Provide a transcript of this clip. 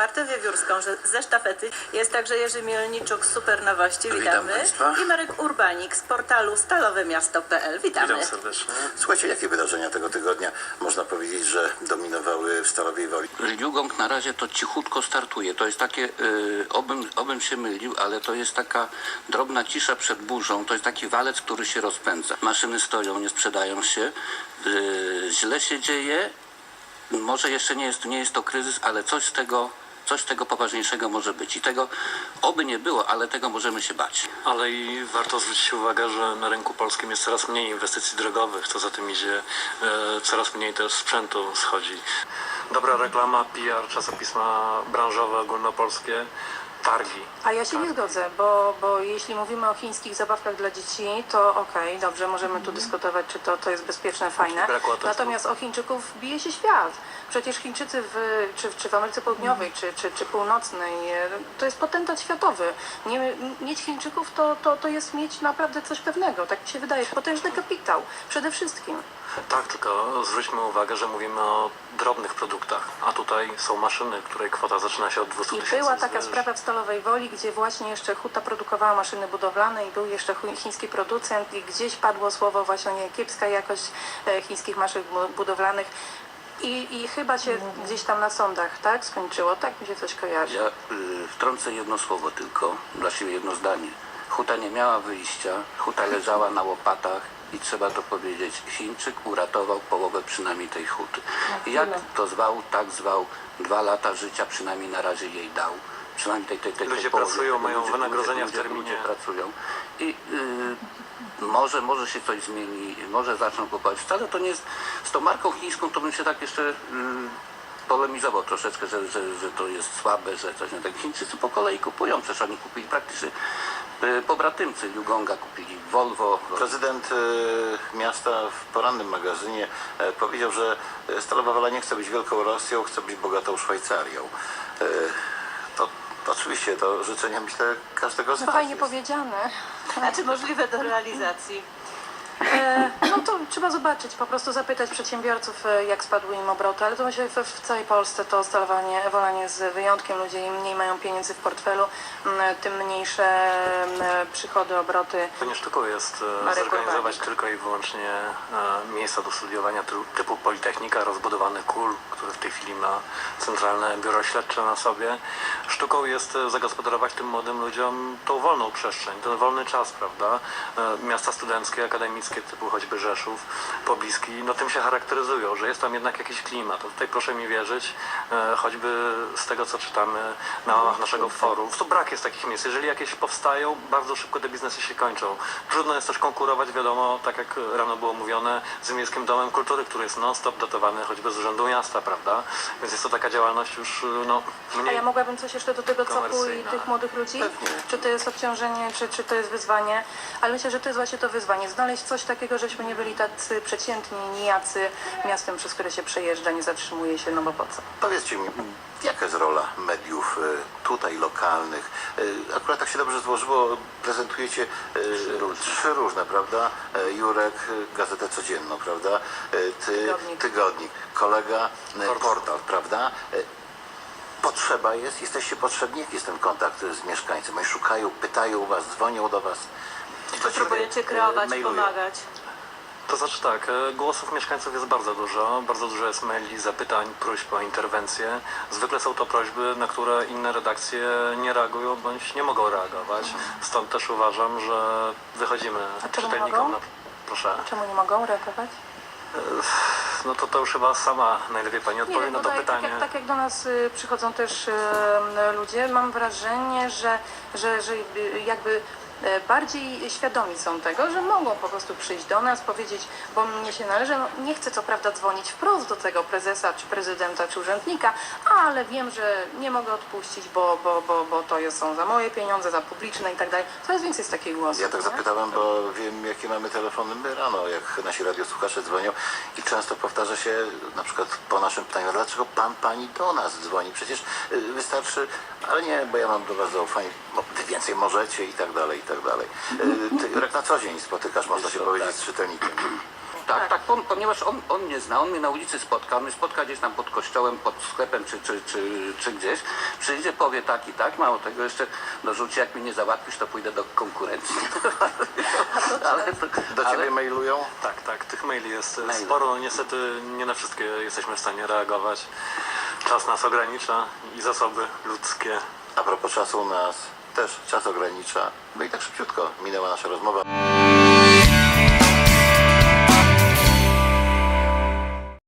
Martę Wiewiórską że ze sztafety. Jest także Jerzy Mielniczuk z Super Nowości. Witam Witamy. państwa. I Marek Urbanik z portalu stalowemiasto.pl. Witamy. Witam serdecznie. Słuchajcie, jakie wydarzenia tego tygodnia można powiedzieć, że dominowały w Stalowej Woli? Liugong na razie to cichutko startuje. To jest takie, y, obym, obym się mylił, ale to jest taka drobna cisza przed burzą. To jest taki walec, który się rozpędza. Maszyny stoją, nie sprzedają się. Y, źle się dzieje. Może jeszcze nie jest, nie jest to kryzys, ale coś z tego, coś tego poważniejszego może być. I tego oby nie było, ale tego możemy się bać. Ale i warto zwrócić uwagę, że na rynku polskim jest coraz mniej inwestycji drogowych, co za tym idzie, e, coraz mniej też sprzętu schodzi. Dobra reklama, PR, czasopisma branżowe, ogólnopolskie, targi. A ja się nie zgodzę, bo, bo jeśli mówimy o chińskich zabawkach dla dzieci, to okej, dobrze, możemy tu dyskutować, czy to, to jest bezpieczne, fajne. Brakło. Natomiast o Chińczyków bije się świat. Przecież Chińczycy w, czy, czy w Ameryce Południowej, czy, czy, czy Północnej, e, to jest potentat światowy. Nie, mieć Chińczyków to, to, to jest mieć naprawdę coś pewnego, tak mi się wydaje. Potężny kapitał, przede wszystkim. Tak, tylko zwróćmy uwagę, że mówimy o drobnych produktach, a tutaj są maszyny, której kwota zaczyna się od 200 I tysięcy. była taka sprawa w Stalowej Woli, gdzie właśnie jeszcze Huta produkowała maszyny budowlane i był jeszcze chiński producent i gdzieś padło słowo właśnie kiepska jakość e, chińskich maszyn bu- budowlanych. I, I chyba się gdzieś tam na sądach, tak, skończyło, tak mi się coś kojarzy. Ja y, wtrącę jedno słowo tylko, dla siebie jedno zdanie. Huta nie miała wyjścia, huta leżała na łopatach i trzeba to powiedzieć, Chińczyk uratował połowę przynajmniej tej huty. I jak to zwał, tak zwał, dwa lata życia przynajmniej na razie jej dał. Tej, tej, tej, tej Ludzie połowie. pracują, mają Ludzie- wynagrodzenia ludzie, w terminie. Ludzie pracują. I y, może, może się coś zmieni, może zaczną kupować. Wcale to nie jest, z tą marką chińską to bym się tak jeszcze y, polemizował troszeczkę, że, że, że to jest słabe, że coś nie tak. Chińczycy po kolei kupują, przecież oni kupili praktycznie y, pobratymcy Liugonga, kupili Volvo. Prezydent e, miasta w porannym magazynie e, powiedział, że e, Stalowa Wola nie chce być wielką Rosją, chce być bogatą Szwajcarią. Oczywiście to życzenie, myślę, każdego z No nas fajnie jest. powiedziane. A czy możliwe do realizacji? E, no to trzeba zobaczyć, po prostu zapytać przedsiębiorców, e, jak spadły im obroty, ale to myślę, że w, całej Polsce to stalowanie, wolanie z wyjątkiem. Ludzie im mniej mają pieniędzy w portfelu, tym mniejsze przychody, obroty. To nie sztuką jest e, zorganizować tylko i wyłącznie miejsca do studiowania typu, Politechnika, rozbudowany KUL, który w tej chwili ma centralne biuro śledcze na sobie. Sztuką jest zagospodarować tym młodym ludziom tą wolną przestrzeń, ten wolny czas, prawda? Miasta studenckie, akademickie typu choćby Rzeszów, pobliski, no tym się charakteryzują, że jest tam jednak jakiś klimat. A tutaj proszę mi wierzyć, e, choćby z tego co czytamy na łamach naszego forum, to brak jest takich miejsc. Jeżeli jakieś powstają, bardzo szybko te biznesy się kończą. Trudno jest też konkurować, wiadomo, tak jak rano było mówione, z Miejskim Domem Kultury, który jest non-stop dotowany choćby z Urzędu Miasta, prawda? Więc jest to taka działalność już no, A mniej... ja mogłabym coś jeszcze do tego copu i tych młodych ludzi? Czy to jest obciążenie, czy, czy to jest wyzwanie? Ale myślę, że to jest właśnie to wyzwanie. Znaleźć coś takiego, żebyśmy nie byli tacy przeciętni, nijacy miastem, przez które się przejeżdża, nie zatrzymuje się, no bo po co? Powiedzcie mi, jaka jest rola mediów e, tutaj lokalnych? E, Akurat tak się dobrze złożyło, prezentujecie e, trzy różne, prawda? E, Jurek, e, Gazetę Codzienną, prawda? Ty, Tygodnik. tygodnik. kolega, Portal. prawda? Potrzeba jest, jesteście potrzebni, jaki jest ten kontakt z mieszkańcem? Oni szukają, pytają was, dzwonią do was. Próbujecie kreować, Mailują. pomagać? To znaczy tak, e, głosów mieszkańców jest bardzo dużo, bardzo dużo jest maili, zapytań, próśb o interwencje. Zwykle są to prośby, na które inne redakcje nie reagują bądź nie mogą reagować. Stąd też uważam, że wychodzimy A czytelnikom na... Proszę. Czemu nie mogą reagować? No to to już chyba sama najlepiej Pani Nie odpowie wiem, na to tak, tak, pytanie. jak, tak jak do nas y, przychodzą też ludzie, mam wrażenie, że, że, że jakby e, bardziej świadomi są tego, że mogą po prostu przyjść do nas, powiedzieć, bo mnie się należy, no, nie chcę co prawda dzwonić wprost do tego prezesa, czy prezydenta, czy urzędnika, ale wiem, że nie mogę odpuścić, bo, bo, bo, bo to są za moje pieniądze, za publiczne i tak dalej. Coraz więcej jest takich głosów. Ja tak nie? zapytałem, bo wiem, jakie mamy telefony my rano, jak nasi radiosłuchacze dzwonią i często powtarza się na przykład po naszym pytaniu, dlaczego pan, pani do nas dzwoni? Przecież y, wystarczy, ale nie, bo ja mam do was zaufanie, bo wy więcej możecie i tak dalej, i tak dalej. Y, Ty, Jurek, na co dzień spotykasz, można się powiedzieć, tak. z czytelnikiem. tak, tak, ponieważ on, on mnie zna, on mnie na ulicy spotka, on mnie spotka gdzieś tam pod kościołem, pod sklepem czy, czy, czy, czy gdzieś, przyjdzie, powie tak i tak, mało tego jeszcze dorzuci, jak mnie nie załatwisz, to pójdę do konkurencji. ale, Do ciebie ale, mailują? Tak, tak, tych maili jest e, Maile. sporo. Niestety nie na wszystkie jesteśmy w stanie reagować. Czas nas ogranicza i zasoby ludzkie. A propos czasu u nas też czas ogranicza. No i tak szybciutko minęła nasza rozmowa.